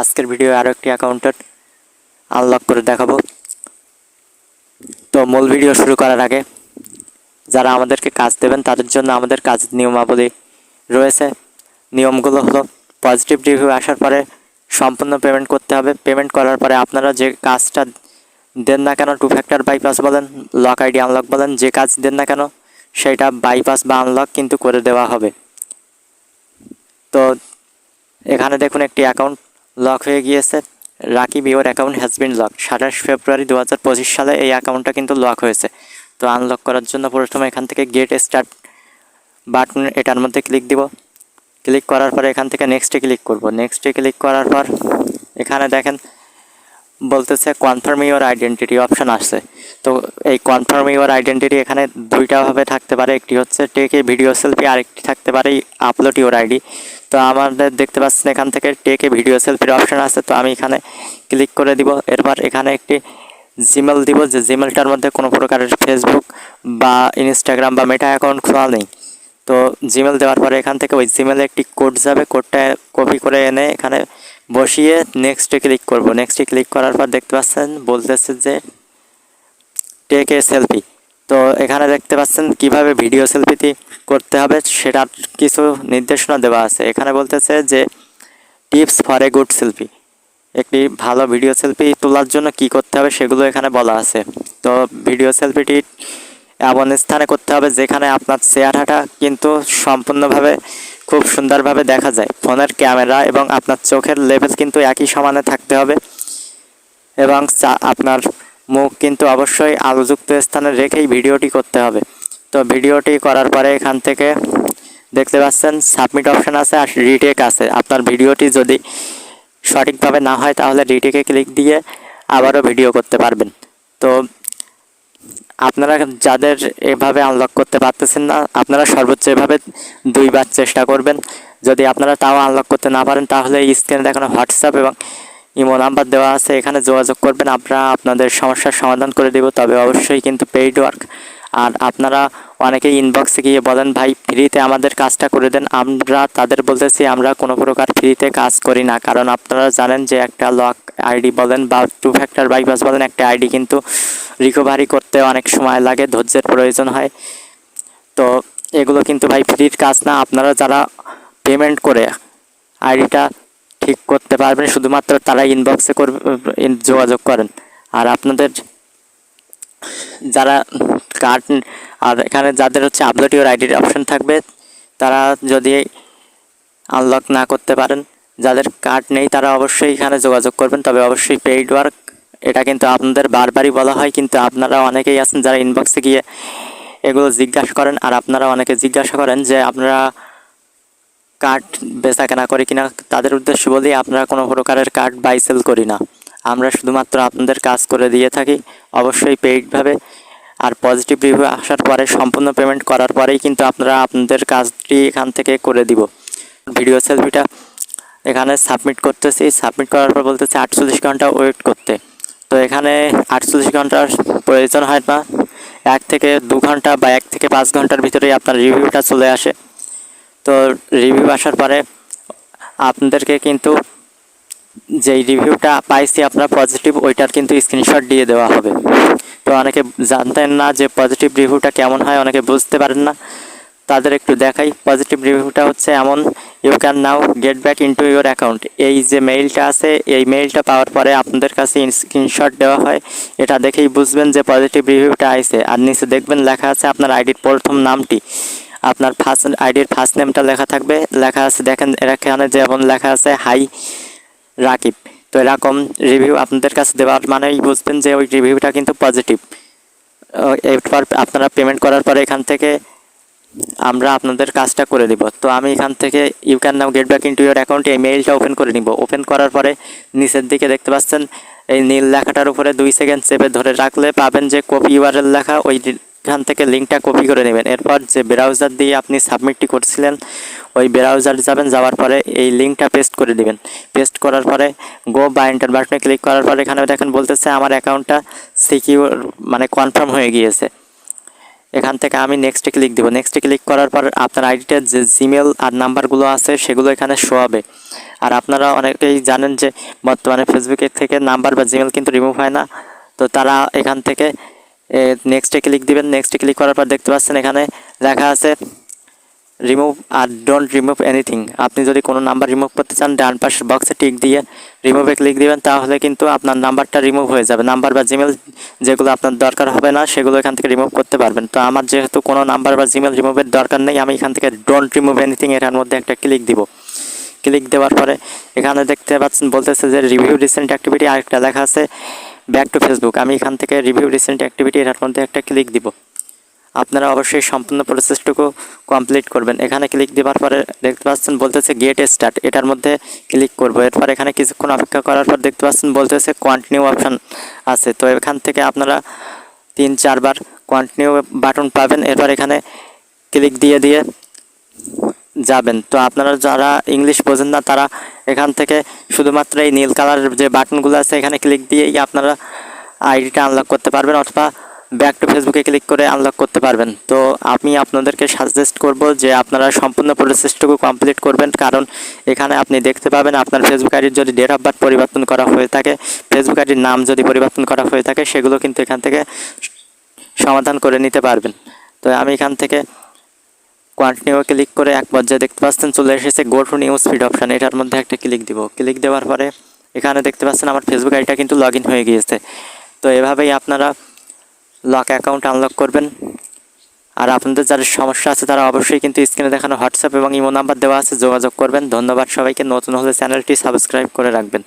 আজকের ভিডিও আরও একটি অ্যাকাউন্টের আনলক করে দেখাবো। তো মূল ভিডিও শুরু করার আগে, যারা আমাদেরকে কাজ দেবেন, তাদের জন্য আমাদের কাজ নিয়মাবলী রয়েছে। নিয়মগুলো হলো পজিটিভ রিভিউ আসার পরে সম্পূর্ণ পেমেন্ট করতে হবে। পেমেন্ট করার পরে আপনারা যে কাজটা দেন না কেন টু ফ্যাক্টর বাইপাস বলেন লক আইডি আনলক বলেন, যে কাজ দেন না কেন, সেটা বাইপাস বা আনলক কিন্তু করে দেওয়া হবে। তো এখানে দেখুন একটি অ্যাকাউন্ট লক হয়ে গিয়েছে। Rakib your account has been lock সাতাশ ফেব্রুয়ারি দু হাজার পঁচিশ সালে এই অ্যাকাউন্টটা কিন্তু লক হয়েছে। তো আনলক করার জন্য প্রথমে এখান থেকে গেট স্টার্ট বাটন এটার মধ্যে ক্লিক দিব। ক্লিক করার পর এখান থেকে নেক্সটে ক্লিক করব। নেক্সটে ক্লিক করার পর এখানে দেখেন বলতেছে কনফার্ম ইওর আইডেন্টিটি অপশন আসছে। তো এই কনফার্ম ইওর আইডেন্টিটি এখানে দুইটাভাবে থাকতে পারে। একটি হচ্ছে টেকে ভিডিও সেলফি আরেকটি থাকতে পারে আপলোড ইউর আইডি তো আমাদের দেখতে পাচ্ছেন এখান থেকে টেকে ভিডিও সেলফির অপশন আছে। তো আমি এখানে ক্লিক করে দিব। এরপর এখানে একটি জিমেল দিব। যে জিমেলটার মধ্যে কোনো প্রকারের ফেসবুক বা ইনস্টাগ্রাম বা মেটা অ্যাকাউন্ট খোলা নেই। তো জিমেল দেওয়ার পরে এখান থেকে ওই জিমেলে একটি কোড যাবে। কোডটা কপি করে এনে এখানে বসিয়ে নেক্সটে ক্লিক করব। নেক্সটে ক্লিক করার পর দেখতে পাচ্ছেন বলতেছে যে টেক এ সেলফি তো এখানে দেখতে পাচ্ছেন কীভাবে ভিডিও সেলফিটি করতে হবে, সেটার কিছু নির্দেশনা দেওয়া আছে। এখানে বলতেছে যে tips for a good selfie একটি ভালো ভিডিও সেলফি তোলার জন্য কি করতে হবে সেগুলো এখানে বলা আছে। তো ভিডিও সেলফিটি এমন স্থানে করতে হবে যেখানে আপনার চেহারাটা কিন্তু সম্পূর্ণভাবে খুব সুন্দরভাবে দেখা যায়। ফোনের ক্যামেরা এবং আপনার চোখের লেভেল কিন্তু একই সমানে থাকতে হবে এবং আপনার মুখ কিন্তু অবশ্যই আলোযুক্ত স্থানে রেখেই ভিডিওটি করতে হবে। তো ভিডিওটি করার পরে এখান থেকে দেখতে পাচ্ছেন সাবমিট অপশান আছে আর রিটেক আছে। আপনার ভিডিওটি যদি সঠিকভাবে না হয়, তাহলে রিটেকে ক্লিক দিয়ে আবারও ভিডিও করতে পারবেন। তো আপনারা যাদের এভাবে আনলক করতে পারতেছেন না, আপনারা সর্বোচ্চ এভাবে দুইবার চেষ্টা করবেন। যদি আপনারা তাও আনলক করতে না পারেন, তাহলে স্ক্রিনে দেখানো হোয়াটসঅ্যাপ এবং ইমো নাম্বার দেওয়া আছে, এখানে যোগাযোগ করবেন। আমরা আপনাদের সমস্যার সমাধান করে দেব, তবে অবশ্যই কিন্তু পেইড ওয়ার্ক আর আপনারা অনেকে ইনবক্সে গিয়ে বলেন, ভাই ফ্রিতে আমাদের কাজটা করে দেন। আমরা তাদের বলতেছি, আমরা কোনো প্রকার ফ্রিতে কাজ করি না। কারণ আপনারা জানেন যে একটা লক আইডি বলেন বা টু ফ্যাক্টর বাইপাস বলেন, একটা আইডি কিন্তু রিকভারি করতে অনেক সময় লাগে, ধৈর্যের প্রয়োজন হয়। তো এগুলো কিন্তু ভাই ফ্রির কাজ না। আপনারা যারা পেমেন্ট করে আইডিটা ঠিক করতে পারবেন, শুধুমাত্র তারা ইনবক্সে করবে যোগাযোগ করেন। আর আপনাদের যারা কার্ড আর এখানে যাদের হচ্ছে আপলোড ইউর আইডির অপশন থাকবে, তারা যদি আনলক না করতে পারেন, যাদের কার্ড নেই, তারা অবশ্যই এখানে যোগাযোগ করবেন। তবে অবশ্যই পেইড ওয়ার্ক এটা কিন্তু আপনাদের বারবারই বলা হয়, কিন্তু আপনারা অনেকেই আছেন যারা ইনবক্সে গিয়ে এগুলো জিজ্ঞাসা করেন, আর আপনারা অনেকে জিজ্ঞাসা করেন যে আপনারা কার্ড বেচা কেনা করি কিনা, তাদের উদ্দেশ্যে বলি আপনারা কোনো প্রকারের কার্ড বাই সেল করি না। আমরা শুধুমাত্র আপনাদের কাজ করে দিয়ে থাকি, অবশ্যই পেইডভাবে আর পজিটিভ রিভিউ আসার পরে, সম্পূর্ণ পেমেন্ট করার পরেই কিন্তু আপনারা আপনাদের কাজটি এখান থেকে করে দিব। ভিডিও সেলফিটা এখানে সাবমিট করতেছি। সাবমিট করার পর বলতেছি আটচল্লিশ ঘণ্টা ওয়েট করতে। তো এখানে আটচল্লিশ ঘণ্টার প্রয়োজন হয় না। এক থেকে দু ঘণ্টা বা এক থেকে পাঁচ ঘণ্টার ভিতরেই আপনার রিভিউটা চলে আসে। তো রিভিউ আসার পরে আপনাদেরকে কিন্তু যেই রিভিউটা পাইছি আপনার পজিটিভ ওইটার কিন্তু স্ক্রিনশট দিয়ে দেওয়া হবে। তো অনেকে জানতেন না যে পজিটিভ রিভিউটা কেমন হয়, অনেকে বুঝতে পারেন না। তাদের একটু দেখাই। পজিটিভ রিভিউটা হচ্ছে এমন you can now get back into your account এই যে মেইলটা আছে, এই মেইলটা পাওয়ার পরে আপনাদের কাছে স্ক্রিনশট দেওয়া হয়। এটা দেখেই বুঝবেন যে পজিটিভ রিভিউটা আইছে। আর নিচে দেখবেন লেখা আছে আপনার আইডির প্রথম নামটি। আপনার ফার্স্ট আইডির ফার্স্ট নেমটা লেখা থাকবে। লেখা আছে, দেখেন এখানে যেমন লেখা আছে হাই রাকিব। তো এরকম রিভিউ আপনাদের কাছে দেওয়ার মানেই বুঝবেন যে ওই রিভিউটা কিন্তু পজিটিভ এরপর আপনারা পেমেন্ট করার পরে এখান থেকে আমরা আপনাদের কাজটা করে দিব। তো আমি এখান থেকে you can now get back into your account এই মেইলটা ওপেন করে নিব। ওপেন করার পরে নিচের দিকে দেখতে পাচ্ছেন, এই নীল লেখাটার উপরে দুই সেকেন্ড চেপে ধরে রাখলে পাবেন যে কপি ইউআরএল লেখা। ওই এখান থেকে লিঙ্কটা কপি করে নেবেন। এরপর যে ব্রাউজার দিয়ে আপনি সাবমিটটি করছিলেন, ওই ব্রাউজার যাবেন, যাওয়ার পরে এই লিঙ্কটা পেস্ট করে দিবেন। পেস্ট করার পরে গো বা এন্টার বাটনে ক্লিক করার পরে এখানে দেখেন বলতেছে, আমার অ্যাকাউন্টটা সিকিউর মানে কনফার্ম হয়ে গিয়েছে। এখান থেকে আমি নেক্সটে ক্লিক দিব। নেক্সটে ক্লিক করার পর আপনার আইডিটার যে জিমেল আর নাম্বারগুলো আছে, সেগুলো এখানে শো হবে। আর আপনারা অনেকেই জানেন যে, বর্তমানে ফেসবুকের থেকে নাম্বার বা জিমেল কিন্তু রিমুভ হয় না। তো তারা এখান থেকে নেক্সটে ক্লিক দিবেন নেক্সটে ক্লিক করার পর দেখতে পাচ্ছেন এখানে লেখা আছে রিমুভ আর ডোন্ট রিমুভ এনিথিং আপনি যদি কোনো নাম্বার রিমুভ করতে চান, ডান পাশের বক্সে টিক দিয়ে রিমুভে ক্লিক দিবেন, তাহলে কিন্তু আপনার নাম্বারটা রিমুভ হয়ে যাবে। নাম্বার বা জিমেল যেগুলো আপনার দরকার হবে না, সেগুলো এখান থেকে রিমুভ করতে পারবেন। তো আমার যেহেতু কোনো নাম্বার বা জিমেল রিমুভের দরকার নেই, আমি এখান থেকে ডোন্ট রিমুভ এনিথিং এটার মধ্যে একটা ক্লিক দিব। ক্লিক দেওয়ার পরে এখানে দেখতে পাচ্ছেন বলতেছে যে রিভিউ রিসেন্ট অ্যাক্টিভিটি আরেকটা লেখা আছে ব্যাক টু ফেসবুক। আমি এখান থেকে রিভিউ রিসেন্ট অ্যাক্টিভিটি এটার মধ্যে একটা ক্লিক দিব। আপনারা অবশ্যই সম্পূর্ণ প্রসেসটুকু কমপ্লিট করবেন। এখানে ক্লিক দেওয়ার পরে দেখতে পাচ্ছেন বলতেছে গেট স্টার্ট এটার মধ্যে ক্লিক করব। এরপর এখানে কিছুক্ষণ অপেক্ষা করার পর দেখতে পাচ্ছেন বলতেছে কন্টিনিউ অপশান আছে। তো এখান থেকে আপনারা তিন, চারবার কন্টিনিউ বাটন পাবেন। এরপর এখানে ক্লিক দিয়ে দিয়ে যাবেন। তো আপনারা যারা ইংলিশ বোঝেন না, তারা এখান থেকে শুধুমাত্র এই নীল কালারের যে বাটনগুলো আছে, এখানে ক্লিক দিয়েই আপনারা আইডিটা আনলক করতে পারবেন অথবা ব্যাক টু ফেসবুকে ক্লিক করে আনলক করতে পারবেন। তো আমি আপনাদেরকে সাজেস্ট করব যে আপনারা সম্পূর্ণ প্রসেসটুকু কমপ্লিট করবেন, কারণ এখানে আপনি দেখতে পাবেন আপনার ফেসবুক আইডির যদি ডেট অফ বার্থ পরিবর্তন করা হয়ে থাকে ফেসবুক আইডির নাম যদি পরিবর্তন করা হয়ে থাকে, সেগুলো কিন্তু এখান থেকে সমাধান করে নিতে পারবেন। তো আমি এখান থেকে কন্টিনিউ ক্লিক করে এক পর্যায়ে দেখতে পাচ্ছেন চলে এসেছে go to news feed option এটার মধ্যে একটা ক্লিক দিব। ক্লিক দেওয়ার পরে এখানে দেখতে পাচ্ছেন আমার ফেসবুক আইডিটা কিন্তু লগ হয়ে গিয়েছে। তো এভাবেই আপনারা লক অ্যাকাউন্ট আনলক করবেন। আর আপনাদের যাদের সমস্যা আছে তারা অবশ্যই কিন্তু স্ক্রিনে দেখানো হোয়াটসঅ্যাপ এবং ইমো নাম্বার দেওয়া আছে, যোগাযোগ করবেন। ধন্যবাদ সবাইকে। নতুন হলে চ্যানেলটি সাবস্ক্রাইব করে রাখবেন।